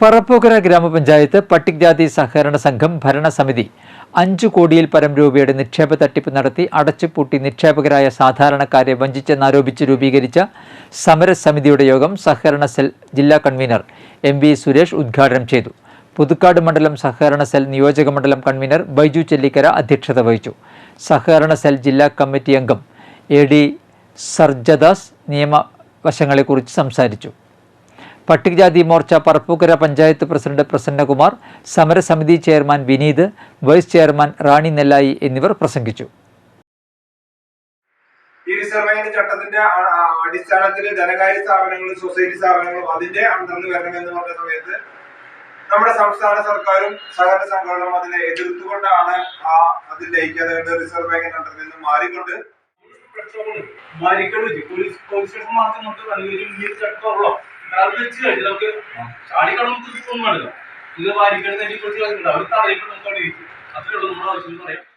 പറപ്പൂക്കര ഗ്രാമപഞ്ചായത്ത് പട്ടികജാതി സഹകരണ സംഘം ഭരണസമിതി അഞ്ചു കോടിയിൽ പരം രൂപയുടെ നിക്ഷേപ തട്ടിപ്പ് നടത്തി അടച്ചുപൂട്ടി നിക്ഷേപകരായ സാധാരണക്കാരെ വഞ്ചിച്ചെന്നാരോപിച്ച് രൂപീകരിച്ച സമരസമിതിയുടെ യോഗം സഹകരണ സെൽ ജില്ലാ കൺവീനർ എം വി സുരേഷ് ഉദ്ഘാടനം ചെയ്തു. പുതുക്കാട് മണ്ഡലം സഹകരണ സെൽ നിയോജക മണ്ഡലം കൺവീനർ ബൈജു ചെല്ലിക്കര അധ്യക്ഷത വഹിച്ചു. സഹകരണ സെൽ ജില്ലാ കമ്മിറ്റി അംഗം എ ഡി സർജദാസ് നിയമവശങ്ങളെക്കുറിച്ച് സംസാരിച്ചു. പട്ടികജാതി മോർച്ച പറപ്പൂക്കര പഞ്ചായത്ത് പ്രസിഡന്റ് പ്രസന്നകുമാർ സമരസമിതി chairman Vineeth vice chairman Rani Nellayi എന്നിവർ പ്രസംഗിച്ചു. ഈ റിസർവ് ചട്ടത്തിന്റെ അടിസ്ഥാനത്തിൽ ധനകാര്യ സ്ഥാപനങ്ങളും സൊസൈറ്റി സ്ഥാപനങ്ങളും അതിന്റെ അന്തർന്ന് വരണം എന്ന് പറഞ്ഞ സമയത്ത് നമ്മുടെ സംസ്ഥാന സർക്കാരും സഹകരണ സംഘടനകളും അതിനെ എതിർത്തുകൊണ്ടാണ് ആ അതിൽ ലയിക്കാതെ റിസർവ് ബാങ്കിന്റെ അണ്ടറിൽ നിന്ന് മാറിക്കൊണ്ട് മാരിക്കട് പോലീസ് പോലീസ് സ്റ്റേഷൻ മാത്രം നമുക്ക് ഈ ചട്ടമുള്ളോ വെച്ച് കഴിഞ്ഞാൽ നമുക്ക് ചാടിക്കടന്ന് നമുക്ക് ഒന്നും വേണ്ടല്ലോ. ഇത് വാരിക്കണമെന്ന് നെല്ലിക്കുറിച്ച് കളിക്കുന്നുണ്ട് അവർ തടയപ്പെട്ട് നമുക്ക് അവിടെ ഇരിക്കും. അത്രേ നമ്മുടെ ആവശ്യം എന്ന് പറയാം.